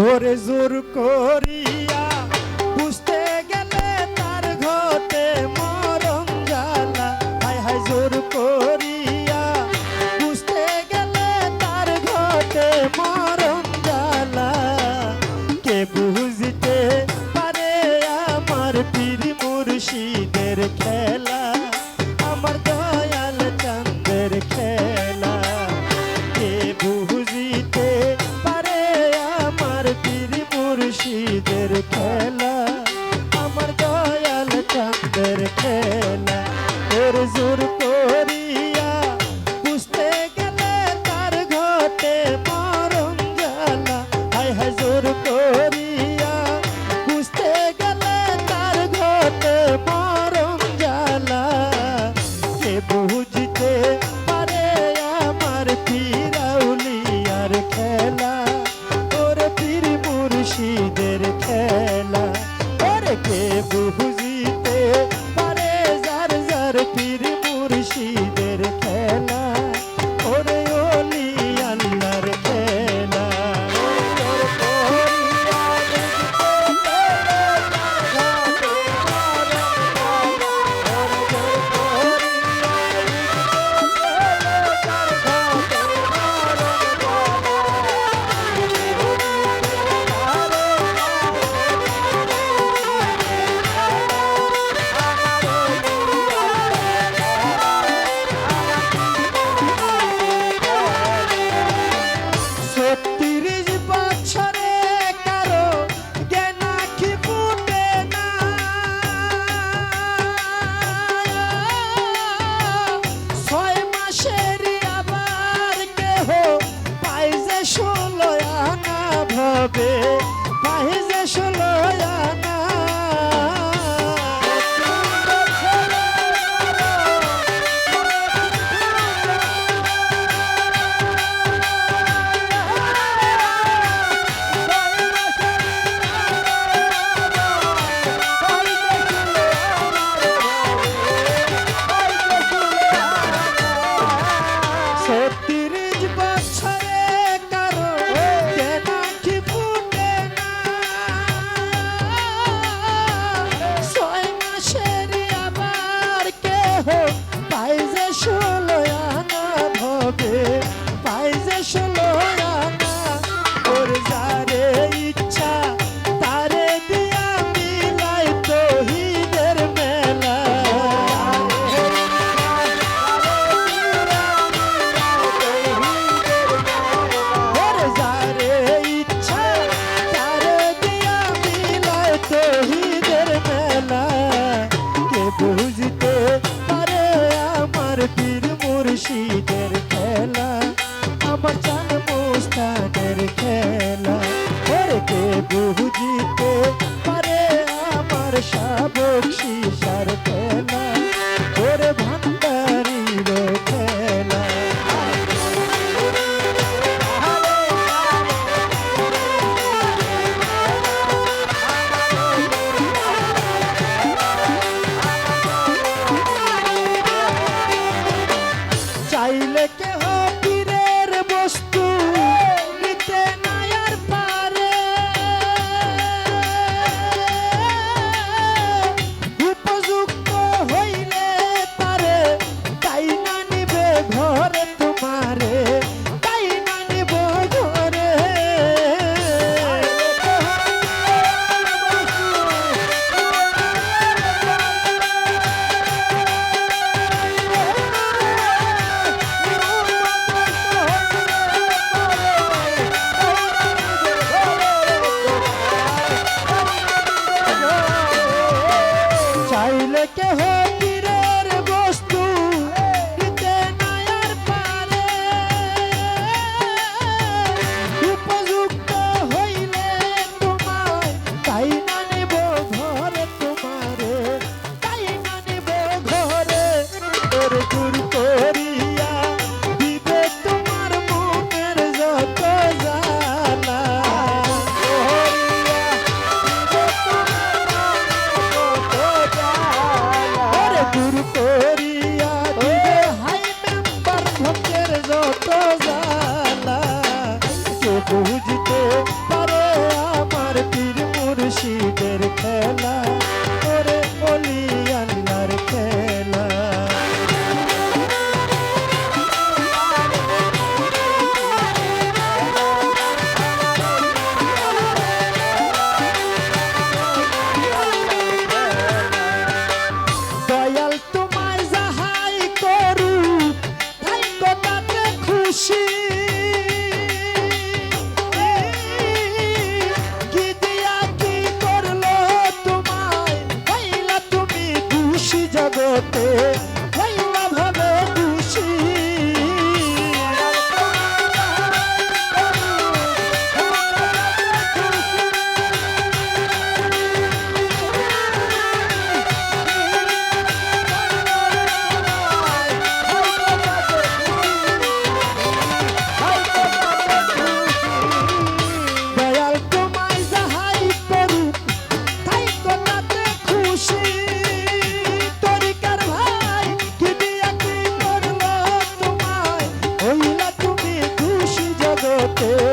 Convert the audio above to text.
Ore zuru kori. চাঁদের খেলা আমার দয়াল চাঁদের খেলা। তোর জোর you. চাইলে কে জগতে